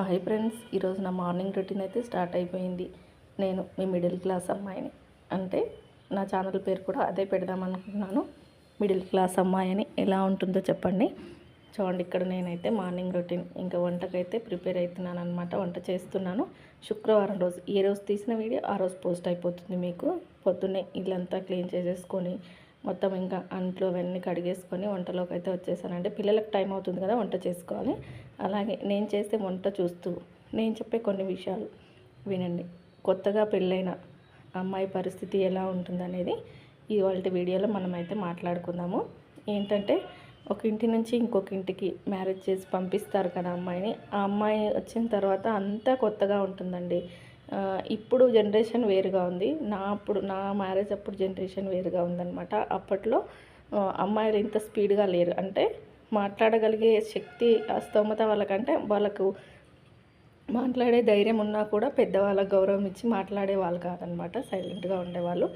Hi friends ఈరోజు నా morning routine అయితే స్టార్ట్ అయిపోయింది. నేను మీ మిడిల్ క్లాస్ అమ్మాయిని. అంటే నా ఛానల్ పేరు కూడా అదే పెడదాం అనుకుంటున్నాను. మిడిల్ క్లాస్ అమ్మాయి అని ఎలా ఉంటుందో చెప్పండి. చూడండి ఇక్కడ నేనైతే మార్నింగ్ రొటీన్ ఇంకా వంటకైతే ప్రిపేర్ అవుతున్నాను అనమాట వంట చేస్తున్నాను. శుక్రవారం రోజు ఏ రోజు తీసిన వీడియో ఆ రోజు పోస్ట్ అయిపోతుంది మీకు. పొద్దున్నే ఇల్లంతా క్లీన్ చేసేసుకొని మొత్తం ఇంకా అంట్లో అవన్నీ కడిగేసుకొని వంటలోకి అయితే వచ్చేసానంటే పిల్లలకు టైం అవుతుంది కదా వంట చేసుకోవాలి. అలాగే నేను చేసే వంట చూస్తూ నేను చెప్పే కొన్ని విషయాలు వినండి. కొత్తగా పెళ్ళైన అమ్మాయి పరిస్థితి ఎలా ఉంటుందనేది ఇవాళ వీడియోలో మనమైతే మాట్లాడుకుందాము. ఏంటంటే ఒక ఇంటి నుంచి ఇంకొక ఇంటికి మ్యారేజ్ చేసి పంపిస్తారు కదా అమ్మాయిని. ఆ అమ్మాయి వచ్చిన తర్వాత అంతా కొత్తగా ఉంటుందండి. ఇప్పుడు జనరేషన్ వేరుగా ఉంది. నా అప్పుడు నా మ్యారేజ్ అప్పుడు జనరేషన్ వేరుగా ఉందన్నమాట. అప్పట్లో అమ్మాయిలు ఇంత స్పీడ్గా లేరు. అంటే మాట్లాడగలిగే శక్తి స్తోమత వాళ్ళకంటే వాళ్ళకు మాట్లాడే ధైర్యం ఉన్నా కూడా పెద్దవాళ్ళకు గౌరవం ఇచ్చి మాట్లాడే వాళ్ళు కాదనమాట సైలెంట్గా ఉండేవాళ్ళు.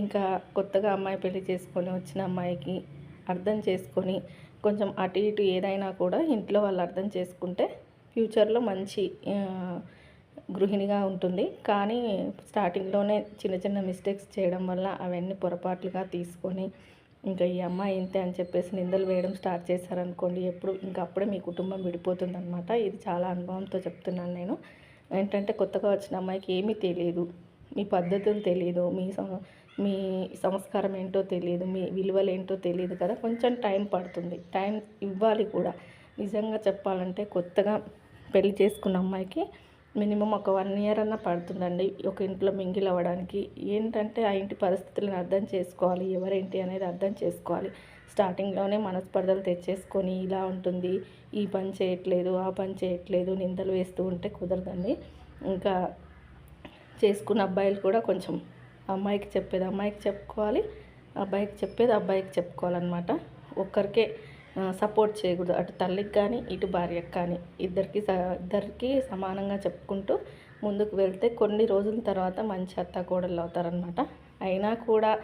ఇంకా కొత్తగా అమ్మాయి పెళ్ళి చేసుకొని వచ్చిన అమ్మాయికి అర్థం చేసుకొని కొంచెం అటు ఇటు ఏదైనా కూడా ఇంట్లో వాళ్ళు అర్థం చేసుకుంటే ఫ్యూచర్లో మంచి గృహిణిగా ఉంటుంది. కానీ స్టార్టింగ్లోనే చిన్న చిన్న మిస్టేక్స్ చేయడం వల్ల అవన్నీ పొరపాట్లుగా తీసుకొని ఇంకా ఈ అమ్మాయి ఇంతే అని చెప్పేసి నిందలు వేయడం స్టార్ట్ చేశారనుకోండి ఎప్పుడు ఇంకా అప్పుడే మీ కుటుంబం విడిపోతుంది అనమాట ఇది చాలా అనుభవంతో చెప్తున్నాను నేను. ఏంటంటే కొత్తగా వచ్చిన అమ్మాయికి ఏమీ తెలియదు మీ పద్ధతులు తెలియదు మీ మీ సంస్కారం ఏంటో తెలియదు మీ విలువలు ఏంటో తెలియదు కదా. కొంచెం టైం పడుతుంది. టైం ఇవ్వాలి కూడా. నిజంగా చెప్పాలంటే కొత్తగా పెళ్ళి చేసుకున్న అమ్మాయికి మినిమం ఒక వన్ ఇయర్ అన్న పడుతుందండి. ఒక ఇంట్లో మింగిల్ అవ్వడానికి. ఏంటంటే ఆ ఇంటి పరిస్థితులను అర్థం చేసుకోవాలి. ఎవరేంటి అనేది అర్థం చేసుకోవాలి. స్టార్టింగ్లోనే మనస్పర్ధలు తెచ్చేసుకొని ఇలా ఉంటుంది. ఈ పని చేయట్లేదు ఆ పని చేయట్లేదు నిందలు వేస్తూ ఉంటే కుదరదండి. ఇంకా చేసుకున్న అబ్బాయిలు కూడా కొంచెం అమ్మాయికి చెప్పేది అమ్మాయికి చెప్పుకోవాలి అబ్బాయికి చెప్పేది అబ్బాయికి చెప్పుకోవాలన్నమాట. ఒక్కరికే సపోర్ట్ చేయకూడదు. అటు తల్లికి కానీ ఇటు భార్యకు కానీ. ఇద్దరికి స- ఇద్దరికి సమానంగా చెప్పుకుంటూ ముందుకు వెళ్తే కొన్ని రోజుల తర్వాత మంచి అత్త కోడళ్ళు అవుతారనమాట అయినా కూడా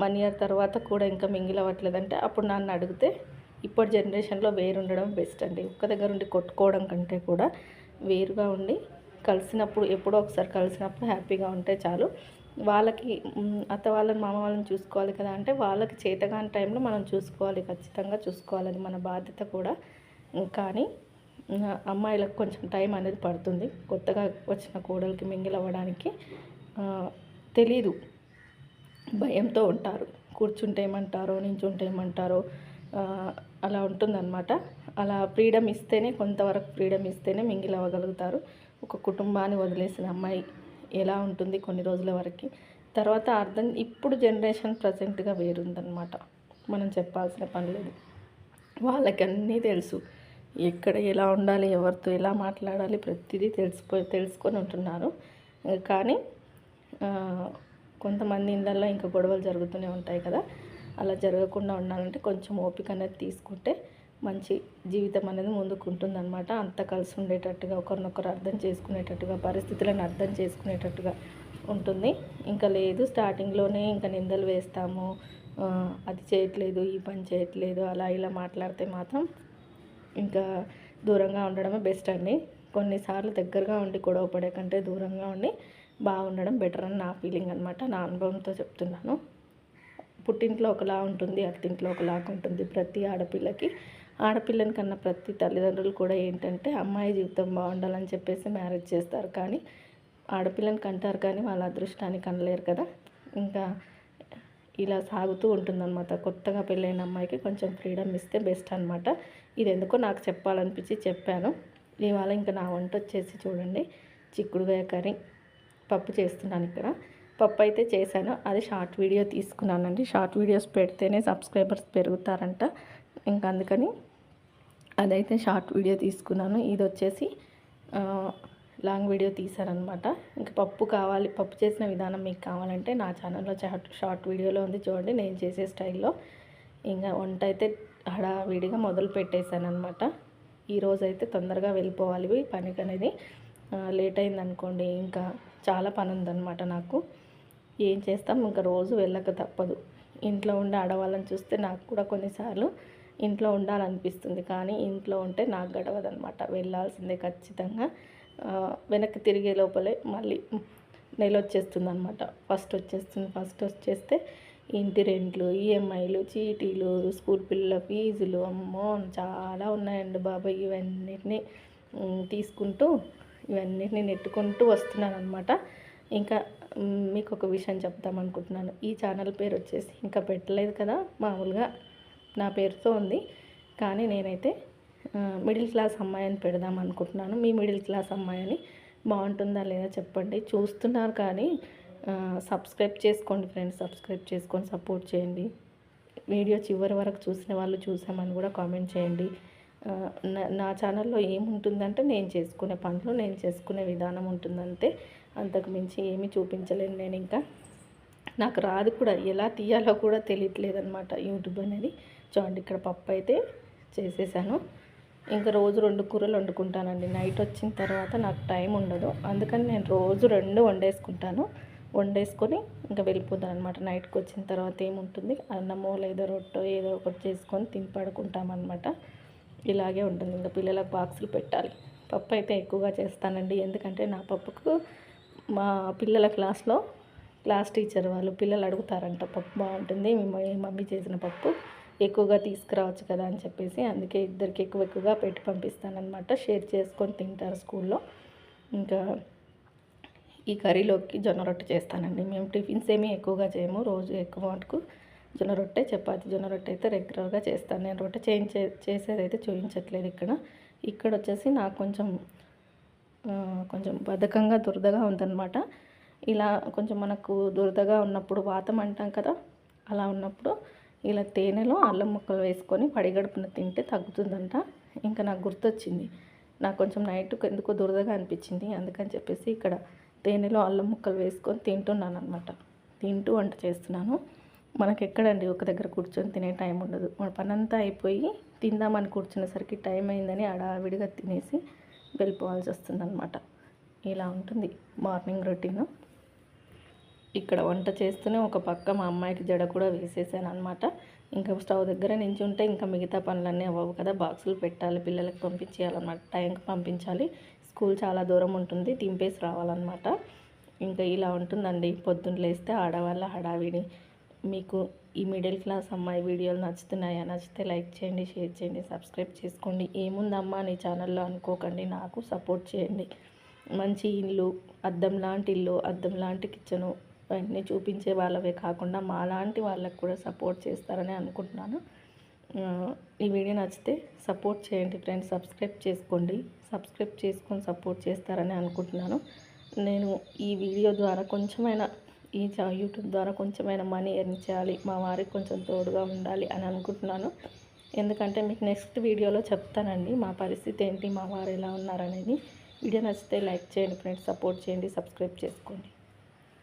వన్ ఇయర్ తర్వాత కూడా ఇంకా మింగిల్ అవ్వట్లేదంటే అప్పుడు నన్ను అడిగితే ఇప్పటి జనరేషన్లో వేరుండడం బెస్ట్ అండి. ఒక్క దగ్గర ఉండి కొట్టుకోవడం కంటే కూడా వేరుగా ఉండి కలిసినప్పుడు ఎప్పుడో ఒకసారి కలిసినప్పుడు హ్యాపీగా ఉంటే చాలు. వాళ్ళకి అత్త వాళ్ళని మామ వాళ్ళని చూసుకోవాలి కదా అంటే వాళ్ళకి చేతగాని టైంలో మనం చూసుకోవాలి ఖచ్చితంగా చూసుకోవాలని మన బాధ్యత కూడా. కానీ అమ్మాయిలకు కొంచెం టైం అనేది పడుతుంది. కొత్తగా వచ్చిన కోడలికి మింగిల్ అవ్వడానికి తెలీదు. భయంతో ఉంటారు. కూర్చుంటే ఏమంటారో నించుంటే ఏమంటారో అలా ఉంటుందన్నమాట. అలా ఫ్రీడమ్ ఇస్తేనే కొంతవరకు ఫ్రీడమ్ ఇస్తేనే మింగిల్ అవ్వగలుగుతారు. ఒక కుటుంబాన్ని వదిలేసిన అమ్మాయి ఎలా ఉంటుంది కొన్ని రోజుల వరకు. తర్వాత అర్థం ఇప్పుడు జనరేషన్ ప్రజెంట్గా వేరుందనమాట మనం చెప్పాల్సిన పని లేదు. వాళ్ళకి అన్నీ తెలుసు. ఎక్కడ ఎలా ఉండాలి ఎవరితో ఎలా మాట్లాడాలి ప్రతిదీ తెలిసిపోయి తెలుసుకొని ఉంటున్నారు. కానీ కొంతమంది ఇళ్ళల్లో ఇంకా గొడవలు జరుగుతూనే ఉంటాయి కదా. అలా జరగకుండా ఉండాలంటే కొంచెం ఓపిక అనేది తీసుకుంటే మంచి జీవితం అనేది ముందుకు ఉంటుందన్నమాట అంత కలిసి ఉండేటట్టుగా ఒకరినొకరు అర్థం చేసుకునేటట్టుగా పరిస్థితులను అర్థం చేసుకునేటట్టుగా ఉంటుంది. ఇంకా లేదు స్టార్టింగ్లోనే ఇంకా నిందలు వేస్తాము. అది చేయట్లేదు ఈ పని చేయట్లేదు అలా ఇలా మాట్లాడితే మాత్రం ఇంకా దూరంగా ఉండడమే బెస్ట్ అండి. కొన్నిసార్లు దగ్గరగా ఉండి గొడవ పడే కంటే దూరంగా ఉండి బాగుండడం బెటర్ అని నా ఫీలింగ్ అనమాట నా అనుభవంతో చెప్తున్నాను. పుట్టింట్లో ఒకలా ఉంటుంది అత్తింట్లో ఒకలాగా ఉంటుంది ప్రతి ఆడపిల్లకి. ఆడపిల్లని కన్నా ప్రతి తల్లిదండ్రులు కూడా ఏంటంటే అమ్మాయి జీవితం బాగుండాలని చెప్పేసి మ్యారేజ్ చేస్తారు. కానీ ఆడపిల్లని కంటారు కానీ వాళ్ళ అదృష్టాన్ని కనలేరు కదా. ఇంకా ఇలా సాగుతూ ఉంటుందన్నమాట. కొత్తగా పెళ్ళైన అమ్మాయికి కొంచెం ఫ్రీడమ్ ఇస్తే బెస్ట్ అనమాట ఇది ఎందుకో నాకు చెప్పాలనిపించి చెప్పాను. ఇవాళ ఇంకా నా వంట వచ్చేసి చూడండి. చిక్కుడుగాయ కర్రీ. పప్పు చేస్తున్నాను ఇక్కడ. పప్పు అయితే చేశాను. అది షార్ట్ వీడియో తీసుకున్నానండి. షార్ట్ వీడియోస్ పెడితేనే సబ్స్క్రైబర్స్ పెరుగుతారంట. ఇంకా అందుకని అదైతే షార్ట్ వీడియో తీసుకున్నాను. ఇది వచ్చేసి లాంగ్ వీడియో తీశారనమాట. ఇంకా పప్పు కావాలి పప్పు చేసిన విధానం మీకు కావాలంటే నా ఛానల్లో షార్ట్ షార్ట్ వీడియోలో ఉంది చూడండి నేను చేసే స్టైల్లో. ఇంకా వంట అయితే హడావిడిగా మొదలు పెట్టేశాను అనమాట ఈరోజు అయితే తొందరగా వెళ్ళిపోవాలి పనికి అనేది లేట్ అయిందనుకోండి ఇంకా చాలా పని ఉందన్నమాట నాకు. ఏం చేస్తాం ఇంకా రోజు వెళ్ళక తప్పదు. ఇంట్లో ఉండే ఆడవాళ్ళని చూస్తే నాకు కూడా కొన్నిసార్లు ఇంట్లో ఉండాలనిపిస్తుంది కానీ ఇంట్లో ఉంటే నాకు గడవదనమాట వెళ్ళాల్సిందే ఖచ్చితంగా. వెనక్కి తిరిగే లోపలే మళ్ళీ నెల వచ్చేస్తుంది అనమాట ఫస్ట్ వచ్చేస్తుంది ఫస్ట్ వచ్చేస్తే ఇంటి రెంట్లు ఈఎంఐలు చీటీలు స్కూల్ పిల్లల ఫీజులు అమ్మో చాలా ఉన్నాయండి బాబాయ్. ఇవన్నిటిని తీసుకుంటూ ఇవన్నిటిని నెట్టుకుంటూ వస్తున్నాను అనమాట ఇంకా మీకు ఒక విషయం చెప్తాం అనుకుంటున్నాను. ఈ ఛానల్ పేరు వచ్చేసి ఇంకా పెట్టలేదు కదా మామూలుగా. నా పేరుతో ఉంది. కానీ నేనైతే మిడిల్ క్లాస్ అమ్మాయి అని పెడదాం అనుకుంటున్నాను. మీ మిడిల్ క్లాస్ అమ్మాయి అని బాగుంటుందా లేదా చెప్పండి. చూస్తున్నారు కానీ సబ్స్క్రైబ్ చేసుకోండి ఫ్రెండ్స్. సబ్స్క్రైబ్ చేసుకొని సపోర్ట్ చేయండి. వీడియో చివరి వరకు చూసిన వాళ్ళు చూసామని కూడా కామెంట్ చేయండి. నా ఛానల్లో ఏముంటుందంటే నేను చేసుకునే పనులు నేను చేసుకునే విధానం ఉంటుందంటే అంతకు మించి ఏమీ చూపించలేను నేను ఇంకా. నాకు రాదు కూడా. ఎలా తీయాలో కూడా తెలియట్లేదు అనమాట యూట్యూబ్ అనేది. చూడండి ఇక్కడ పప్పు అయితే చేసేసాను. ఇంకా రోజు రెండు కూరలు వండుకుంటానండి. నైట్ వచ్చిన తర్వాత నాకు టైం ఉండదు. అందుకని నేను రోజు రెండు వండేసుకుంటాను. వండేసుకొని ఇంకా వెళ్ళిపోతాను అనమాట నైట్కి వచ్చిన తర్వాత ఏముంటుంది? అన్నమో లేదో రొట్టో ఏదో ఒకటి చేసుకొని తిని పడుకుంటామన్నమాట. ఇలాగే ఉంటుంది. ఇంకా పిల్లలకు బాక్సులు పెట్టాలి. పప్పు అయితే ఎక్కువగా చేస్తానండి. ఎందుకంటే నా పప్పుకు మా పిల్లల క్లాస్లో క్లాస్ టీచర్ వాళ్ళు పిల్లలు అడుగుతారంట పప్పు బాగుంటుంది మీ మమ్మీ చేసిన పప్పు. ఎక్కువగా తీసుకురావచ్చు కదా అని చెప్పేసి అందుకే ఇద్దరికి ఎక్కువ ఎక్కువగా పెట్టి పంపిస్తానమాట షేర్ చేసుకొని తింటారు స్కూల్లో. ఇంకా ఈ కర్రీలోకి జొన్న రొట్టె చేస్తానండి. మేము టిఫిన్స్ ఏమీ ఎక్కువగా చేయము. రోజు ఎక్కువ మటుకు జొన్న రొట్టె చపాతి జొన్న రొట్టె అయితే రెగ్యులర్గా చేస్తాను. నేను రొట్టె చేయించే చేసేది అయితే చూపించట్లేదు ఇక్కడ. ఇక్కడ వచ్చేసి నాకు కొంచెం కొంచెం బద్ధకంగా దురదగా ఉందన్నమాట. ఇలా కొంచెం మనకు దురదగా ఉన్నప్పుడు వాతం అంటాం కదా అలా ఉన్నప్పుడు ఇలా తేనెలో అల్లం ముక్కలు వేసుకొని పడిగడుపున తింటే తగ్గుతుందంట. ఇంకా నాకు గుర్తొచ్చింది. నాకు కొంచెం నైట్ ఎందుకో దురదగా అనిపించింది. అందుకని చెప్పేసి ఇక్కడ తేనెలో అల్లం ముక్కలు వేసుకొని తింటున్నాను అనమాట తింటూ వంట చేస్తున్నాను. మనకి ఎక్కడండి ఒక దగ్గర కూర్చొని తినే టైం ఉండదు. మన పనంతా అయిపోయి తిందామని కూర్చునేసరికి టైం అయిందని అడావిడిగా తినేసి వెళ్ళిపోవాల్సి వస్తుందన్నమాట. ఇలా ఉంటుంది మార్నింగ్ రొటీను. ఇక్కడ వంట చేస్తూనే ఒక పక్క మా అమ్మాయికి జడ కూడా వేసేసాను అనమాట ఇంకా స్టవ్ దగ్గర నుంచి ఉంటే ఇంకా మిగతా పనులన్నీ అవ్వవు కదా. బాక్సులు పెట్టాలి పిల్లలకి పంపించేయాలన్నమాట. టైంకి పంపించాలి. స్కూల్ చాలా దూరం ఉంటుంది తింపేసి రావాలన్నమాట. ఇంకా ఇలా ఉంటుందండి. పొద్దున్న లేస్తే ఆడవాళ్ళ హడావిడి. మీకు ఈ మిడిల్ క్లాస్ అమ్మాయి వీడియోలు నచ్చుతున్నాయా? నచ్చితే లైక్ చేయండి షేర్ చేయండి సబ్స్క్రైబ్ చేసుకోండి. ఏముందమ్మా నీ ఛానల్లో అనుకోకండి నాకు సపోర్ట్ చేయండి. మంచి ఇల్లు అద్దం లాంటి ఇల్లు అద్దం లాంటి కిచెను అన్నీ చూపించే వాళ్ళవే కాకుండా మా లాంటి వాళ్ళకు కూడా సపోర్ట్ చేస్తారని అనుకుంటున్నాను. ఈ వీడియో నచ్చితే సపోర్ట్ చేయండి ఫ్రెండ్స్. సబ్స్క్రైబ్ చేసుకోండి. సబ్స్క్రైబ్ చేసుకొని సపోర్ట్ చేస్తారని అనుకుంటున్నాను. నేను ఈ వీడియో ద్వారా కొంచెమైనా ఈ యూట్యూబ్ ద్వారా కొంచెమైనా మనీ ఎర్న్ చేయాలి. మా వారికి కొంచెం తోడుగా ఉండాలి అని అనుకుంటున్నాను. ఎందుకంటే మీకు నెక్స్ట్ వీడియోలో చెప్తానండి మా పరిస్థితి ఏంటి మా వారు ఎలా ఉన్నారనేది. వీడియో నచ్చితే లైక్ చేయండి ఫ్రెండ్స్. సపోర్ట్ చేయండి. సబ్స్క్రైబ్ చేసుకోండి.